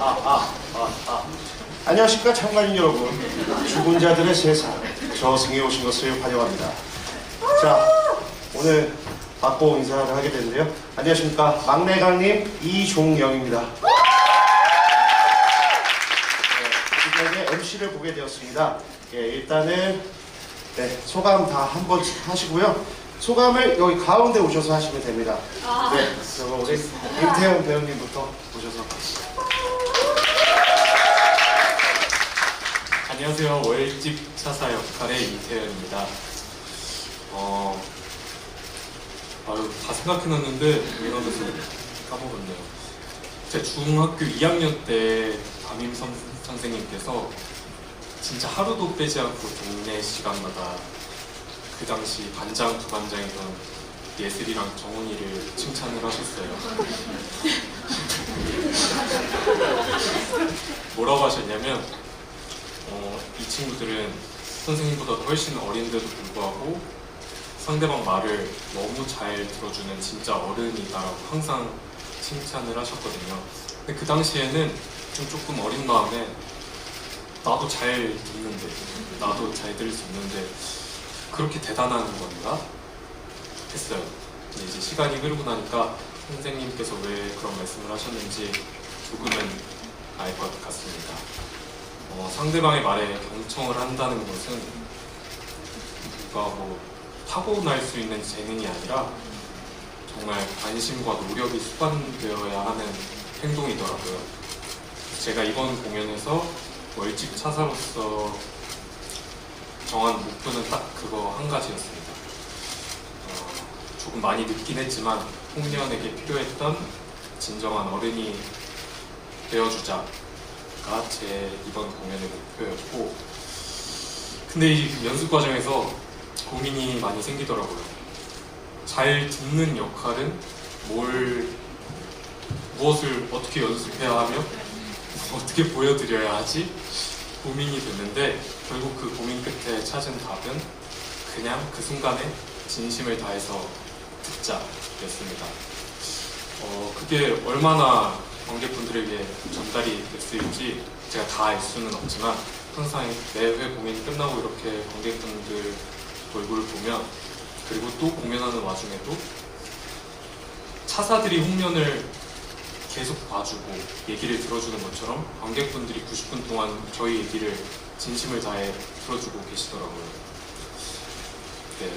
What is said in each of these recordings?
아, 아, 아, 아. 안녕하십니까 참관인 여러분. 죽은 자들의 세상 저승에 오신 것을 환영합니다. 자, 오늘 맞고 인사를 하게 되는데요. 안녕하십니까 막내 강님 이종영입니다. 네, 지금까지 MC를 보게 되었습니다. 예, 일단은 네, 소감 다 한번 하시고요. 소감을 여기 가운데 오셔서 하시면 됩니다. 네, 그럼 우리 임태현 배우님부터 오셔서. 안녕하세요. 월집 차사 역할의 이태현입니다. 어, 아유, 다 생각해놨는데 이러면서 까먹었네요. 제 중학교 2학년 때 담임 선, 선생님께서 진짜 하루도 빼지 않고 동네 시간마다 그 당시 반장, 부반장이던 예슬이랑 정훈이를 칭찬을 하셨어요. 뭐라고 하셨냐면 어, 이 친구들은 선생님보다 훨씬 어린데도 불구하고 상대방 말을 너무 잘 들어주는 진짜 어른이다라고 항상 칭찬을 하셨거든요. 근데 그 당시에는 좀 조금 어린 마음에 나도 잘 듣는데, 나도 잘 들을 수 있는데 그렇게 대단한 건가 했어요. 근데 이제 시간이 흐르고 나니까 선생님께서 왜 그런 말씀을 하셨는지 조금은 알 것 같습니다. 어, 상대방의 말에 경청을 한다는 것은 누가 뭐 타고날 수 있는 재능이 아니라 정말 관심과 노력이 수반되어야 하는 행동이더라고요. 제가 이번 공연에서 월집 차사로서 정한 목표는 딱 그거 한 가지였습니다. 어, 조금 많이 늦긴 했지만 홍련에게 필요했던 진정한 어른이 되어주자. 가 제 이번 공연의 목표였고 근데 이 연습 과정에서 고민이 많이 생기더라고요. 잘 듣는 역할은 뭘 무엇을 어떻게 연습해야 하며 어떻게 보여드려야 하지 고민이 됐는데 결국 그 고민 끝에 찾은 답은 그냥 그 순간에 진심을 다해서 듣자였습니다. 어, 그게 얼마나 관객분들에게 전달이 됐을지 제가 다 알 수는 없지만 항상 매회 공연이 끝나고 이렇게 관객분들 얼굴을 보면 그리고 또 공연하는 와중에도 차사들이 홍련을 계속 봐주고 얘기를 들어주는 것처럼 관객분들이 90분 동안 저희 얘기를 진심을 다해 들어주고 계시더라고요. 네,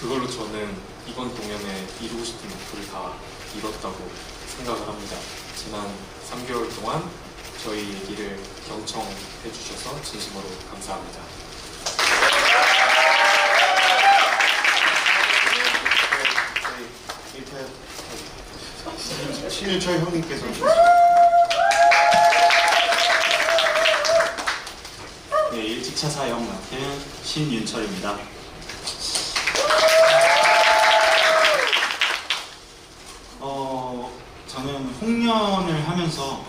그걸로 저는 이번 공연에 이루고 싶은 목표를 다 이뤘다고 생각을 합니다. 지난 3개월 동안 저희 얘기를 경청해 주셔서 진심으로 감사합니다. 저희 이태 신윤철 형님께서 네, 일찍차 사 역 맡은 신윤철입니다. 어, 저는 홍련을 하면서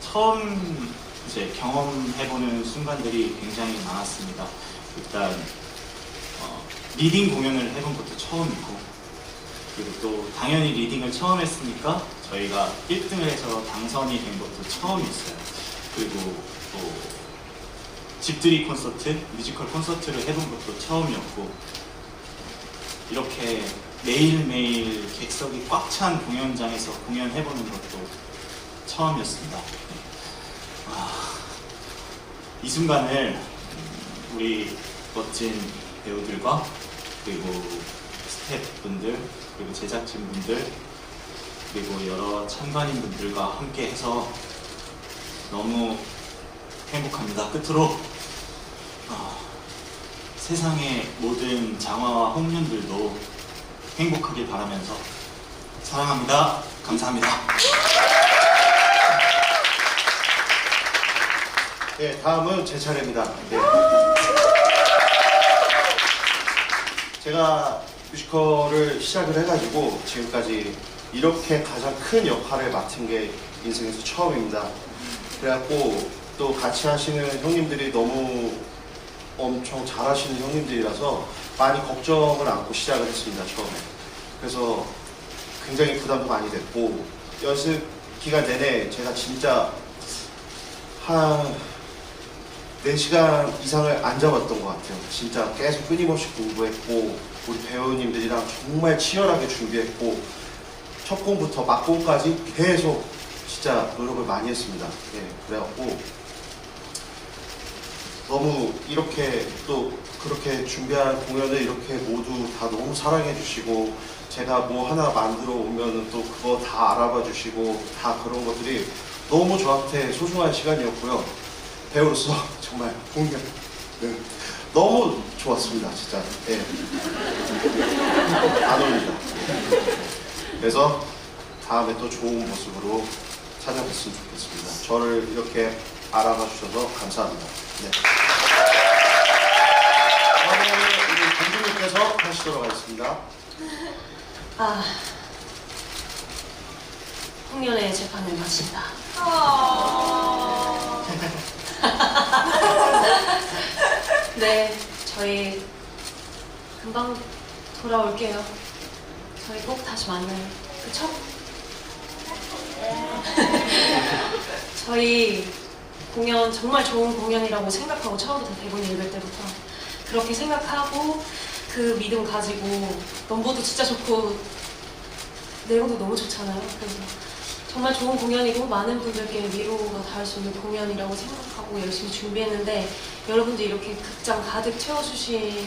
처음 이제 경험해보는 순간들이 굉장히 많았습니다. 일단 어, 리딩 공연을 해본 것도 처음이고 그리고 또 당연히 리딩을 처음 했으니까 저희가 1등을 해서 당선이 된 것도 처음이었어요. 그리고 또 집들이 콘서트, 뮤지컬 콘서트를 해본 것도 처음이었고 이렇게 매일매일 객석이 꽉 찬 공연장에서 공연해보는 것도 처음이었습니다. 아, 이 순간을 우리 멋진 배우들과 그리고 스태프분들 그리고 제작진분들 그리고 여러 참관인분들과 함께 해서 너무 행복합니다. 끝으로 어, 세상의 모든 장화와 홍련들도 행복하길 바라면서 사랑합니다. 감사합니다. 네, 다음은 제 차례입니다. 네. 제가 뮤지컬을 시작을 해가지고 지금까지 이렇게 가장 큰 역할을 맡은 게 인생에서 처음입니다. 그래갖고 또 같이 하시는 형님들이 너무 엄청 잘하시는 형님들이라서 많이 걱정을 안고 시작을 했습니다 처음에. 그래서 굉장히 부담도 많이 됐고 연습 기간 내내 제가 진짜 한 4시간 이상을 안 잡았던 것 같아요. 진짜 계속 끊임없이 공부했고 우리 배우님들이랑 정말 치열하게 준비했고 첫 공부터 막공까지 계속 진짜 노력을 많이 했습니다. 예, 그래갖고 너무 이렇게 또 그렇게 준비한 공연을 이렇게 모두 다 너무 사랑해 주시고 제가 뭐 하나 만들어 오면은 또 그거 다 알아봐 주시고 다 그런 것들이 너무 저한테 소중한 시간이었고요. 배우로서 정말 공연 네, 너무 좋았습니다, 진짜. 예. 안 옵니다. 그래서 다음에 또 좋은 모습으로 찾아뵀으면 좋겠습니다. 저를 이렇게 알아봐 주셔서 감사합니다. 네. 다음에는 우리 감독님께서 하시도록 하겠습니다. 아, 홍련의 재판을 마친다. 네, 저희 금방 돌아올게요. 저희 꼭 다시 만나요. 그쵸? 저희 공연 정말 좋은 공연이라고 생각하고 처음부터 대본 읽을 때부터 그렇게 생각하고 그 믿음 가지고 넘버도 진짜 좋고 내용도 너무 좋잖아요. 그래서 정말 좋은 공연이고 많은 분들께 위로가 닿을 수 있는 공연이라고 생각하고 열심히 준비했는데 여러분들 이렇게 극장 가득 채워주시면서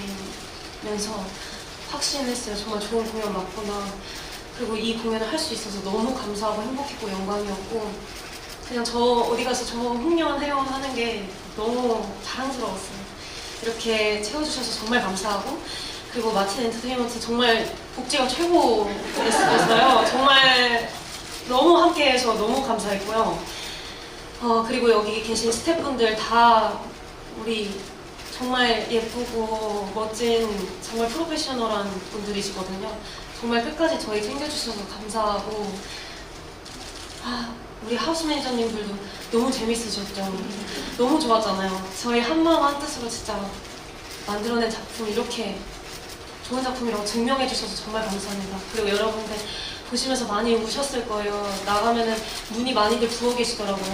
확신했어요. 정말 좋은 공연 맞구나. 그리고 이 공연을 할 수 있어서 너무 감사하고 행복했고 영광이었고 그냥 저 어디 가서 저 홍련 회원 하는 게 너무 자랑스러웠어요. 이렇게 채워주셔서 정말 감사하고 그리고 마틴 엔터테인먼트 정말 복지가 최고였어요. 정말 너무 함께해서 너무 감사했고요. 어, 그리고 여기 계신 스태프분들 다 우리 정말 예쁘고 멋진 정말 프로페셔널한 분들이시거든요. 정말 끝까지 저희 챙겨주셔서 감사하고 아, 우리 하우스 매니저님들도 너무 재밌으셨죠. 너무 좋았잖아요. 저희 한마음 한뜻으로 진짜 만들어낸 작품 이렇게 좋은 작품이라고 증명해 주셔서 정말 감사합니다. 그리고 여러분들 보시면서 많이 우셨을 거예요. 나가면은 눈이 많이들 부어 계시더라고요.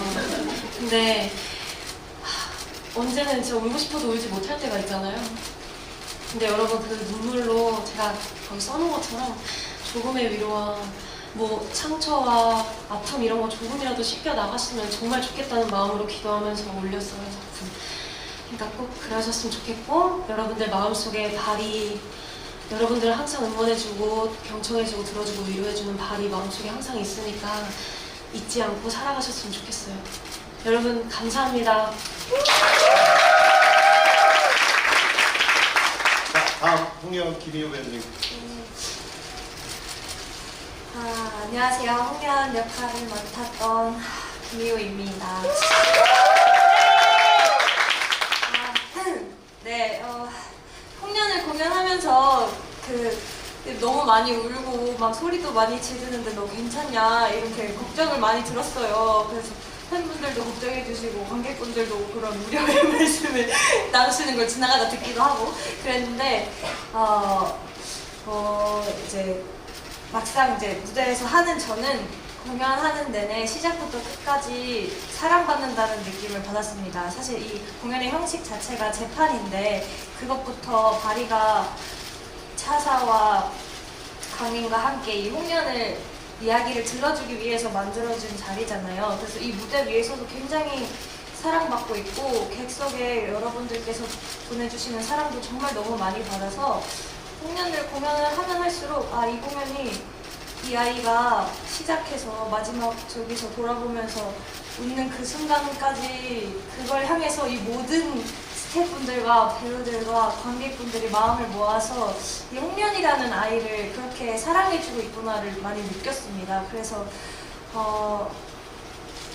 근데 하, 언제는 진짜 울고 싶어도 울지 못할 때가 있잖아요. 근데 여러분 그 눈물로 제가 거기 써놓은 것처럼 조금의 위로와 뭐 상처와 아픔 이런 거 조금이라도 씻겨 나갔으면 정말 좋겠다는 마음으로 기도하면서 올렸어요 작품. 그러니까 꼭 그러셨으면 좋겠고 여러분들 마음속에 발이 여러분들 항상 응원해주고 경청해주고 들어주고 위로해주는 발이 마음속에 항상 있으니까 잊지 않고 살아가셨으면 좋겠어요. 여러분 감사합니다. 자, 다음 홍영 김희호 배우님. 아, 안녕하세요. 홍련 역할을 맡았던 김희호입니다. 아, 네, 어, 홍련을 공연하면서 그 너무 많이 울고 막 소리도 많이 지르는데 너 괜찮냐 이렇게 걱정을 많이 들었어요. 그래서 팬분들도 걱정해 주시고 관객분들도 그런 무료의 말씀을 나누시는 걸 지나가다 듣기도 하고 그랬는데 어, 어 이제 막상 이제 무대에서 하는 저는 공연하는 내내 시작부터 끝까지 사랑받는다는 느낌을 받았습니다. 사실 이 공연의 형식 자체가 재판인데 그것부터 바리가 차사와 강인과 함께 이 홍련을 이야기를 들려주기 위해서 만들어진 자리잖아요. 그래서 이 무대 위에서도 굉장히 사랑받고 있고 객석에 여러분들께서 보내주시는 사랑도 정말 너무 많이 받아서 공연을 공연을 하면 할수록 아 이 공연이 이 아이가 시작해서 마지막 저기서 돌아보면서 웃는 그 순간까지 그걸 향해서 이 모든 스태프분들과 배우들과 관객분들이 마음을 모아서 이 홍련이라는 아이를 그렇게 사랑해주고 있구나를 많이 느꼈습니다. 그래서 어,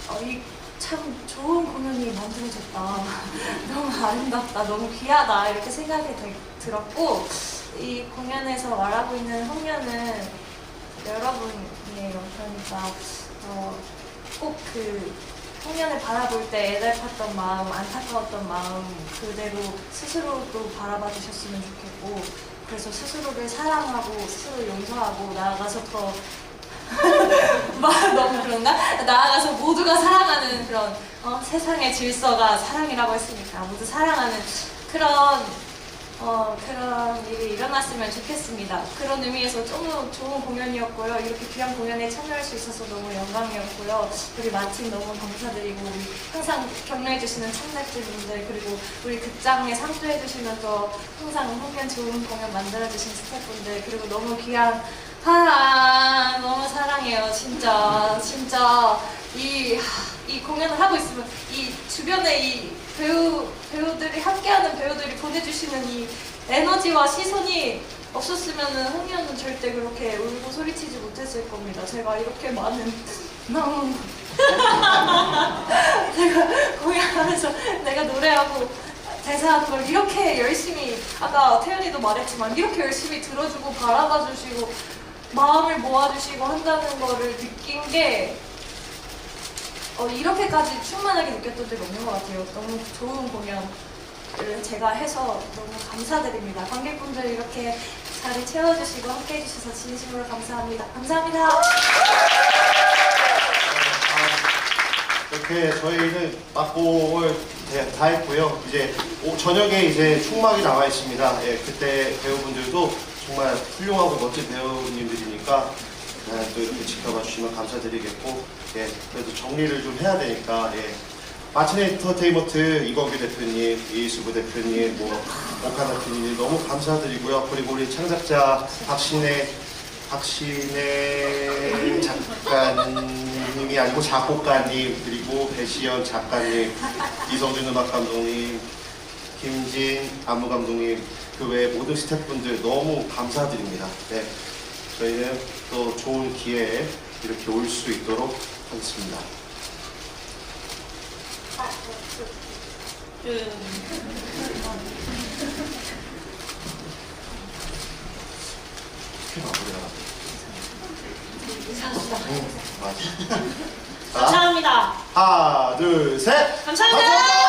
어, 이참 좋은 공연이 만들어졌다. 너무 아름답다. 너무 귀하다. 이렇게 생각이 들- 들었고 이 공연에서 말하고 있는 홍련은 여러분이에요. 그러니까 어, 꼭그 홍련을 바라볼 때 애달팠던 마음, 안타까웠던 마음 그대로 스스로도 바라봐 주셨으면 좋겠고 그래서 스스로를 사랑하고 스스로 용서하고 나아가서 더 말 너무 그런가? 나아가서 모두가 사랑하는 그런 어, 세상의 질서가 사랑이라고 했으니까 모두 사랑하는 그런 어, 그런 일이 일어났으면 좋겠습니다. 그런 의미에서 너무 좋은 공연이었고요. 이렇게 귀한 공연에 참여할 수 있어서 너무 영광이었고요. 우리 마틴 너무 감사드리고 우리 항상 격려해주시는 참가진분들 그리고 우리 극장에 상주해주시면서 항상 홍면 좋은 공연 만들어주신 스태프분들 그리고 너무 귀한 아 너무 사랑해요 진짜 진짜 이, 이 공연을 하고 있으면 이 주변에 이 배우 배우들이 함께하는 배우들이 보내주시는 이 에너지와 시선이 없었으면은 홍연은 절대 그렇게 울고 소리치지 못했을 겁니다. 제가 이렇게 많은 너무 내가 공연하면서 내가 노래하고 대사하는 걸 이렇게 열심히 아까 태연이도 말했지만 이렇게 열심히 들어주고 바라봐 주시고 마음을 모아주시고 한다는 거를 느낀 게 어, 이렇게까지 충만하게 느꼈던 적이 없는 것 같아요. 너무 좋은 공연을 제가 해서 너무 감사드립니다. 관객분들 이렇게 자리 채워주시고 함께 해주셔서 진심으로 감사합니다. 감사합니다. 이렇게 저희는 막공을 네, 다 했고요. 이제 오- 저녁에 이제 충막이 나와 있습니다. 예, 그때 배우분들도 정말 훌륭하고 멋진 배우님들이니까 네, 또 이렇게 지켜봐 주시면 감사드리겠고, 예, 그래도 정리를 좀 해야 되니까, 예. 마틴 엔터테인먼트 이광규 대표님, 이수부 대표님, 뭐, 오카 대표님 너무 감사드리고요. 그리고 우리 창작자 박신혜, 박신혜 작가님이 아니고 작곡가님, 그리고 배시연 작가님, 이성준 음악 감독님, 김진 안무 감독님, 그 외 모든 스태프분들 너무 감사드립니다. 네. 저희는 또 좋은 기회에 이렇게 올 수 있도록 하겠습니다. 마무리가 감사합니다. 응, 맞아. 자, 감사합니다. 하나, 둘, 셋! 감사합니다.